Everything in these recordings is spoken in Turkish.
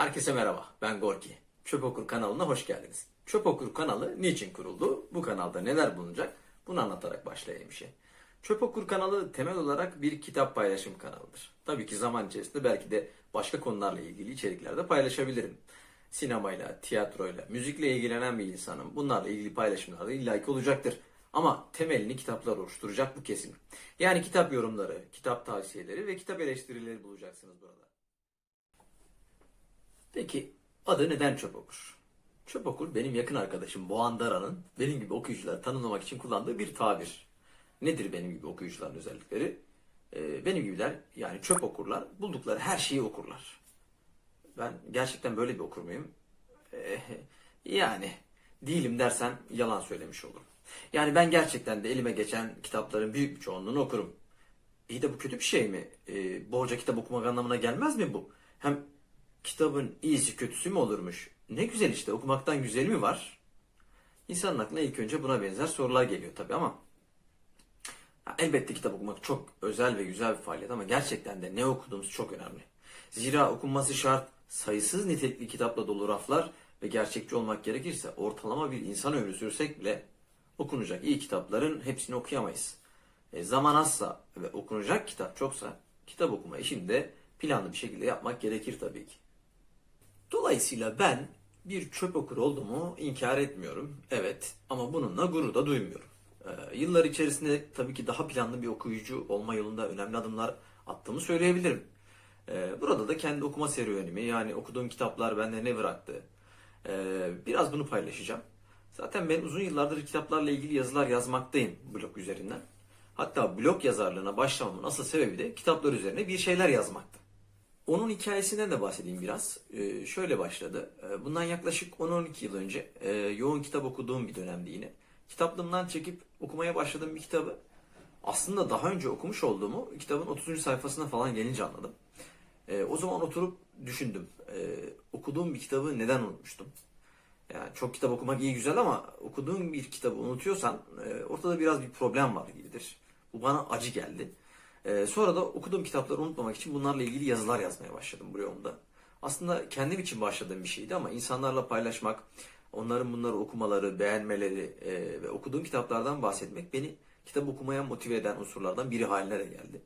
Herkese merhaba, ben Gorki. Çöp Okur kanalına hoş geldiniz. Çöp Okur kanalı niçin kuruldu? Bu kanalda neler bulunacak? Bunu anlatarak başlayayım işe. Çöp Okur kanalı temel olarak bir kitap paylaşım kanalıdır. Tabii ki zaman içerisinde belki de başka konularla ilgili içerikler de paylaşabilirim. Sinemayla, tiyatroyla, müzikle ilgilenen bir insanım. Bunlarla ilgili paylaşımlar da illaki olacaktır. Ama temelini kitaplar oluşturacak bu kesim. Yani kitap yorumları, kitap tavsiyeleri ve kitap eleştirileri bulacaksınız burada. Peki adı neden çöp okur? Çöp okur benim yakın arkadaşım Boğan Dara'nın benim gibi okuyucuları tanımlamak için kullandığı bir tabir. Nedir benim gibi okuyucuların özellikleri? Ee, benim gibiler yani çöp okurlar buldukları her şeyi okurlar. Ben gerçekten böyle bir okur muyum? Ee, yani değilim dersen yalan söylemiş olurum. Yani ben gerçekten de elime geçen kitapların büyük bir çoğunluğunu okurum. İyi de bu kötü bir şey mi? Ee, bolca kitap okumak anlamına gelmez mi bu? Hem kitabın iyisi kötüsü mü olurmuş? Ne güzel işte okumaktan güzeli mi var? İnsanın aklına ilk önce buna benzer sorular geliyor tabii ama elbette kitap okumak çok özel ve güzel bir faaliyet ama gerçekten de ne okuduğumuz çok önemli. Zira okunması şart sayısız nitelikli kitapla dolu raflar ve gerçekçi olmak gerekirse ortalama bir insan ömrü sürsek bile okunacak iyi kitapların hepsini okuyamayız. E, zaman azsa ve okunacak kitap çoksa kitap okuma işini de planlı bir şekilde yapmak gerekir tabii ki. Dolayısıyla ben bir çöp okur olduğumu inkar etmiyorum. Evet ama bununla gurur da duymuyorum. Ee, yıllar içerisinde tabii ki daha planlı bir okuyucu olma yolunda önemli adımlar attığımı söyleyebilirim. Ee, burada da kendi okuma serüvenimi yani okuduğum kitaplar bende ne bıraktı. Ee, biraz bunu paylaşacağım. Zaten ben uzun yıllardır kitaplarla ilgili yazılar yazmaktayım blog üzerinden. Hatta blog yazarlığına başlamamın asıl sebebi de kitaplar üzerine bir şeyler yazmaktı. Onun hikayesinden de bahsedeyim biraz. Ee, şöyle başladı. Ee, bundan yaklaşık 10-12 yıl önce e, yoğun kitap okuduğum bir dönemdi yine. Kitaplığımdan çekip okumaya başladığım bir kitabı aslında daha önce okumuş olduğumu kitabın 30. sayfasına falan gelince anladım. Ee, o zaman oturup düşündüm. Ee, okuduğum bir kitabı neden unutmuştum? Yani çok kitap okumak iyi güzel ama okuduğun bir kitabı unutuyorsan e, ortada biraz bir problem var gibidir. Bu bana acı geldi. Ee, sonra da okuduğum kitapları unutmamak için bunlarla ilgili yazılar yazmaya başladım bu yolda. Aslında kendim için başladığım bir şeydi ama insanlarla paylaşmak, onların bunları okumaları, beğenmeleri e, ve okuduğum kitaplardan bahsetmek beni kitap okumaya motive eden unsurlardan biri haline de geldi.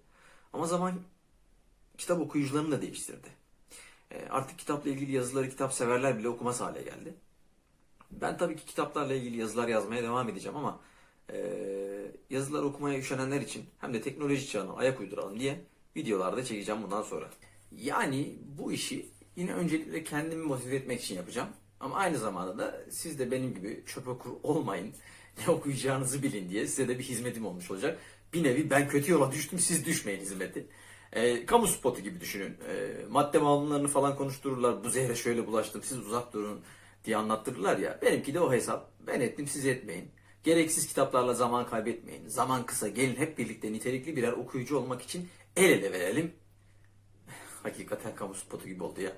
Ama zaman kitap okuyucularını da değiştirdi. E, artık kitapla ilgili yazıları kitap severler bile okumaz hale geldi. Ben tabii ki kitaplarla ilgili yazılar yazmaya devam edeceğim ama e, yazılar okumaya üşenenler için hem de teknoloji çağına ayak uyduralım diye videolarda çekeceğim bundan sonra. Yani bu işi yine öncelikle kendimi motive etmek için yapacağım. Ama aynı zamanda da siz de benim gibi çöp okur olmayın. Ne okuyacağınızı bilin diye size de bir hizmetim olmuş olacak. Bir nevi ben kötü yola düştüm siz düşmeyin hizmeti. E, kamu spotu gibi düşünün. E, madde bağımlılarını falan konuştururlar. Bu zehre şöyle bulaştım siz uzak durun diye anlattırırlar ya. Benimki de o hesap. Ben ettim siz etmeyin. Gereksiz kitaplarla zaman kaybetmeyin. Zaman kısa gelin hep birlikte nitelikli birer okuyucu olmak için el ele verelim. Hakikaten kamu spotu gibi oldu ya.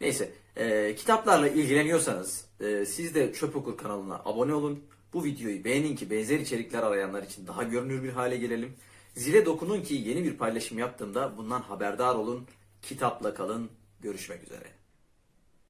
Neyse e, kitaplarla ilgileniyorsanız e, siz de Çöp Okur kanalına abone olun. Bu videoyu beğenin ki benzer içerikler arayanlar için daha görünür bir hale gelelim. Zile dokunun ki yeni bir paylaşım yaptığımda bundan haberdar olun. Kitapla kalın. Görüşmek üzere.